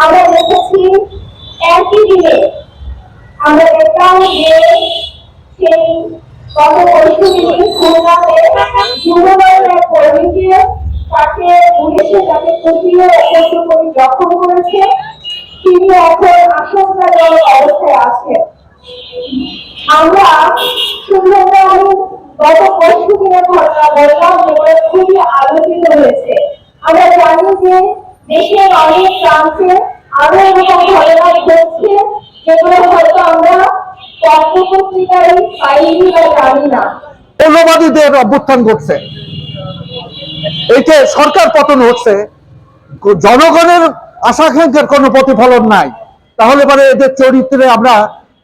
আমরা দেখেছি একই দিনে আমরা দেখলাম যে সেই গত পরশু দিনে খুলনাতে যুবদলের কর্মীকে তাকে পুলিশে তাকে কুপিয়ে অপত্র করে জখম করেছে। তিনি এখন আশঙ্কাজনক অবস্থায় আছেন। আমরা সুন্দরবন গত পরশু দিনের ঘটনা বললাম, যেগুলো খুবই আলোচিত হয়েছে। আমরা জানি যে অনেক আরও যেগুলো হয়তো আমরা পত্রপত্রিকায় পাইনি বা জানি না। অভ্যুত্থান ঘটছে। সরকার পতন হচ্ছে, জনগণের আশা আকাঙ্ক্ষার কোনো প্রতিফলন নাই। তাহলে পরে এদের চরিত্রে আমরা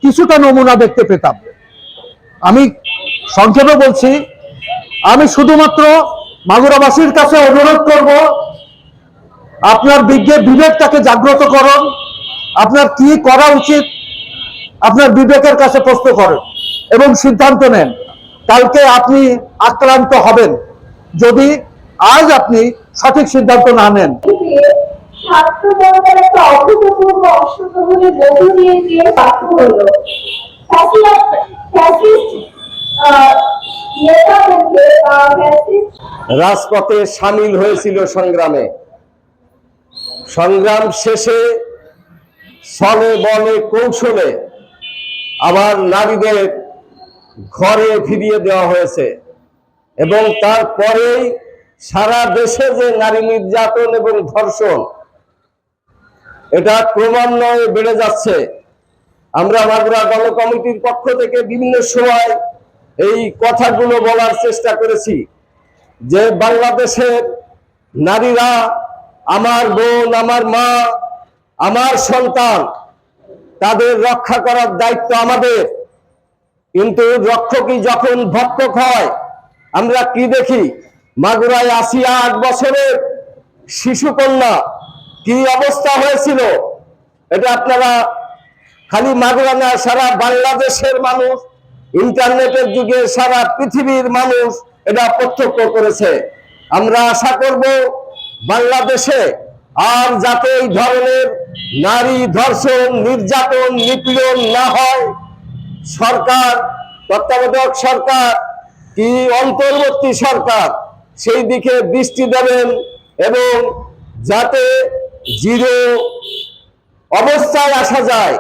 কিছুটা নমুনা দেখতে পেতাম। আমি সংক্ষেপে বলছি, আমি শুধুমাত্র মাগুরাবাসীর কাছে অনুরোধ করব আপনার বিজ্ঞের বিবেকটাকে জাগ্রত করুন। আপনার কি করা উচিত আপনার বিবেকের কাছে প্রশ্ন করেন এবং সিদ্ধান্ত নেন। কালকে আপনি আক্রান্ত হবেন। যদি আজ আপনি সঠিক সিদ্ধান্ত না নেন। রাজপথে সামিল হয়েছিল সংগ্রামে। সংগ্রাম শেষে ছলে বলে কৌশলে আবার নারীদের ঘরে ফিরিয়ে দেওয়া হয়েছে। এবং তারপরেই সারা দেশে যে নারী নির্যাতন এবং ধর্ষণ, এটা ক্রমান্বয়ে বেড়ে যাচ্ছে। আমরা মাগুরা গণ কমিটির পক্ষ থেকে বিভিন্ন সময় এই কথাগুলো বলার চেষ্টা করেছি যে বাংলাদেশের নারীরা আমার বোন, আমার মা, আমার সন্তান, তাদের রক্ষা করার দায়িত্ব আমাদের। কিন্তু রক্ষকই যখন ভক্ষক হয়, আমরা কি দেখি? মাগুরায় আসিয়া আট বছরের শিশু কন্যা, কি অবস্থা হয়েছিল? এটা আপনারা খালি মাগুরা না, সারা বাংলাদেশের মানুষ, ইন্টারনেটের যুগে সারা পৃথিবীর মানুষ এটা প্রত্যক্ষ করেছে। আমরা আশা করব বাংলাদেশে আর যাতে এই ধরনের নারী ধর্ষণ, নির্যাতন, নিপীড়ন না হয়, সরকার, তত্ত্বাবধায়ক সরকার কি অন্তর্বর্তী সরকার সেই দিকে দৃষ্টি দেবেন এবং যাতে জিরো অবস্থায় আসা যায়,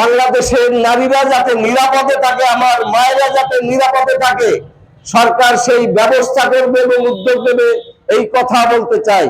বাংলাদেশের নারীরা যাতে নিরাপদে থাকে, আমার মায়েরা যাতে নিরাপদে থাকে, সরকার সেই ব্যবস্থা করবে এবং উদ্যোগ নেবে, এই কথা বলতে চাই।